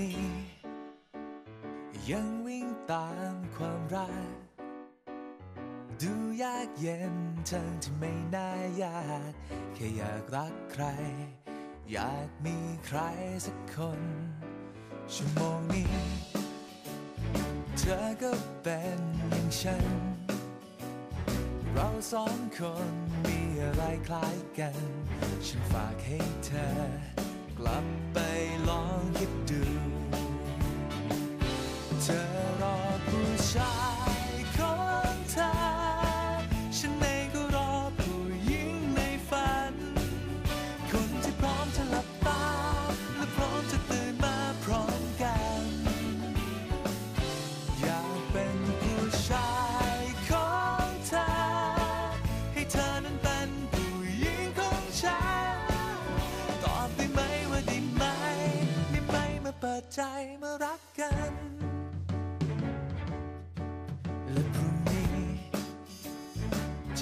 นี้ ยังวิ่งตามความรัก ดูยากเย็นทั้งที่ไม่น่ายาก แค่อยากรักใคร อยากมีใครสักคน ชั่วโมงนี้ เธอก็เป็นอย่างฉัน เราสองคนมีอะไรคล้ายกัน ฉันฝากให้เธอ กลับไปลองคิดดู เธอรอผู้ชาย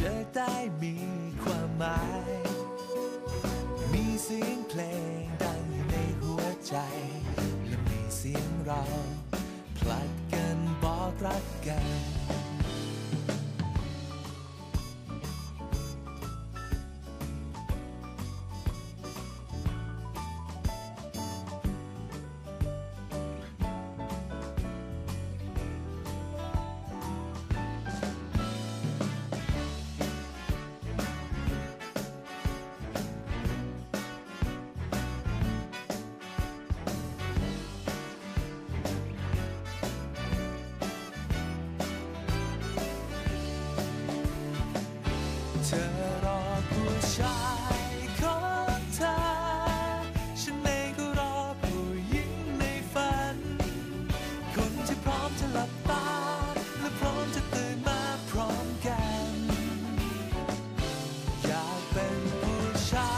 จะได้มีความหมาย มีเสียงเพลงดังอยู่ในหัวใจ และมีเสียงเรา ผลัดกันบอกรักกัน เธอรอผู้ชายของเธอ ฉันเองก็รอผู้หญิงในฝัน คนที่พร้อมจะหลับตา และพร้อมจะตื่นมาพร้อมกัน อยากเป็นผู้ชา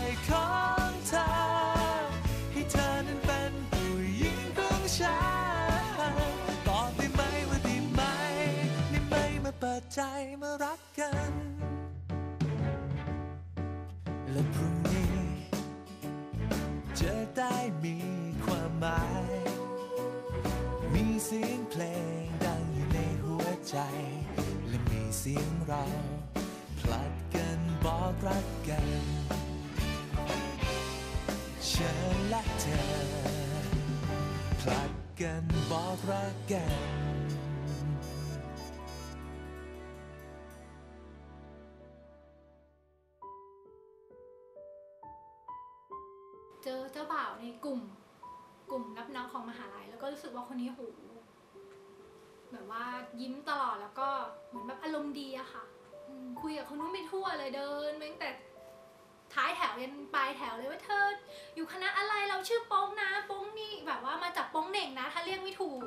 ยของเธอ ให้เธอนั้นเป็นผู้หญิงของฉันตอบได้ไหมว่าด้ไหมได้ไหมมาเปิดใจ และพรุ่งนี้จะได้มีความหมาย มีเสียงเพลงดังอยู่ในหัวใจ และมีเสียงเราผลัดกันบอกรักกันฉันและเธอผลัดกันบอกรักกัน เจอเจ้าบ่าวในกลุ่ม กลุ่มรับน้องของมหาลัย แล้วก็รู้สึกว่าคนนี้โหแบบว่ายิ้มตลอดแล้วก็เหมือนแบบอารมณ์ดีอะค่ะคุยกับคนนู้นไม่ทั่วเลยเดินไปตั้งแต่ท้ายแถวยันปลายแถวเลยว่าเธอ อยู่คณะอะไรเราชื่อโป้งนะโป้งนี่แบบว่ามาจากโป้งเหน่งนะ ถ้าเรียกไม่ถูก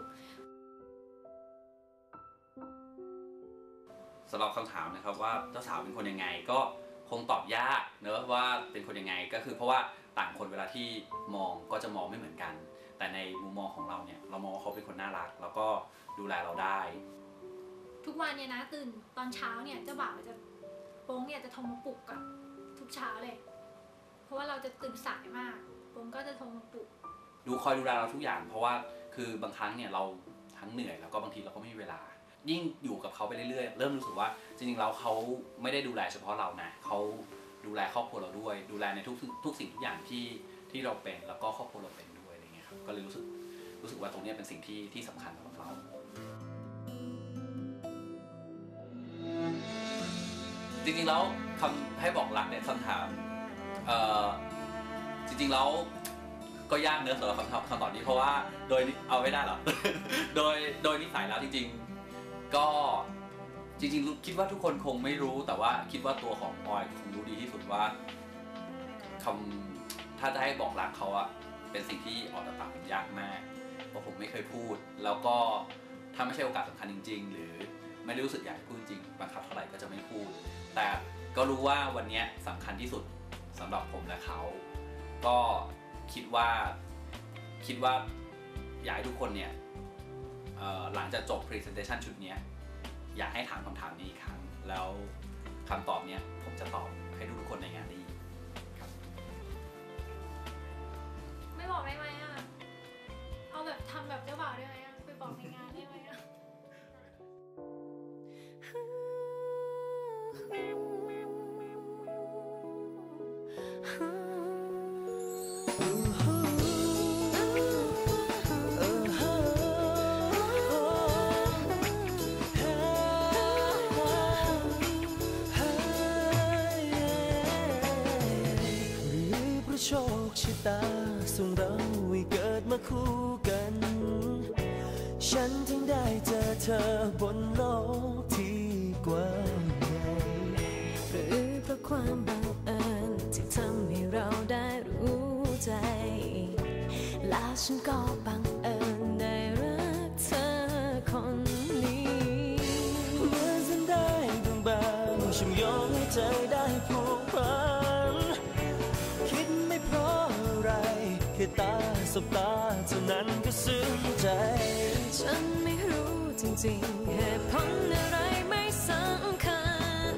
สำหรับคำถามนะครับว่าเจ้าสาวเป็นคนยังไงก็คงตอบยากเนอะว่าเป็นคนยังไงก็คือเพราะว่า ต่างคนเวลาที่มองก็จะมองไม่เหมือนกัน แต่ในมุมมองของเราเนี่ยเรามองว่าเขาเป็นคนน่ารัก แล้วก็ดูแลเราได้ ทุกวันเนี่ยนะตื่นตอนเช้าเนี่ยเจ้าบ่าวจะโป้งเนี่ยจะโทรมาปลุกกันทุกเช้าเลย เพราะว่าเราจะตื่นสายมากโป้งก็จะโทรมาปลุก ดูคอยดูแลเราทุกอย่าง เพราะว่าคือบางครั้งเนี่ยเราทั้งเหนื่อยแล้วก็บางทีเราก็ไม่มีเวลา ยิ่งอยู่กับเขาไปเรื่อยๆ เริ่มรู้สึกว่าจริงๆแล้วเขาไม่ได้ดูแลเฉพาะเรานะเขา ดูแลครอบครัวเราด้วย ดูแลในทุกทุกสิ่งทุกอย่างที่ที่เราเป็นแล้วก็ครอบครัวเราเป็นด้วยอะไรเงี้ยครับก็เลยรู้สึกรู้สึกว่าตรงเนี้ยเป็นสิ่งที่ที่สำคัญสำหรับเรา จริงๆแล้วคำให้บอกรักเนี่ยคำถามเอ่อจริงๆแล้วก็ยากเนื้อะสำหรับคำตอบคำตอบนี้เพราะว่าโดยเอาไม่ได้หรอโดยโดยนิสัยแล้วจริง ๆ ก็ จริงๆคิดว่าทุกคนคงไม่รู้แต่ว่าคิดว่าตัวของออยคงรู้ดีที่สุดว่าคำถ้าจะให้บอกรักเขาอะเป็นสิ่งที่ออกจากปากผมยากมากเพราะผมไม่เคยพูด แล้วก็ถ้าไม่ใช่โอกาสสำคัญจริง ๆ หรือไม่ได้รู้สึกอยากพูดจริงบังคับเท่าไหร่ก็จะไม่พูด แต่ก็รู้ว่าวันนี้สำคัญที่สุดสำหรับผมและเขา ก็คิดว่าคิดว่าอยากให้ทุกคนเนี่ยหลังจากจบ Presentation ชุดนี้ อยากให้ถามคำถามนี้อีกครั้ง แล้วคำตอบเนี้ยผมจะตอบให้ทุกคนในงานนี้ครับ ไม่บอกได้ไหมอะ เอาแบบทำแบบ ตาส่งเราให้เกิดมาคู่กัน ฉันถึงได้เจอเธอบนโลกที่กว้างใหญ่หรือเพราะความบังเอิญที่ทำให้เราได้รู้ใจ และฉันก็บังเอิญได้รักเธอคนนี้ เมื่อนเส้นได้บางๆเชื่อมให้ใจได้ ตาสบตาเท่านั้นก็ซึ้งใจ ฉันไม่รู้จริงๆเหตุผลอะไรไม่สำคัญ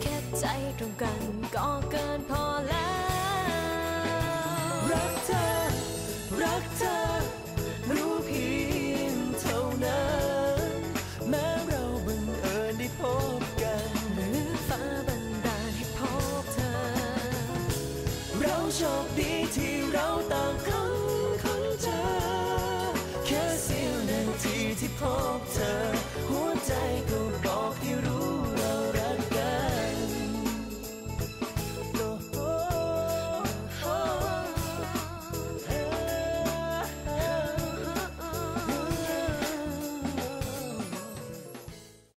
แค่ใจตรงกันก็เกินพอแล้ว พบเธอ หัวใจก็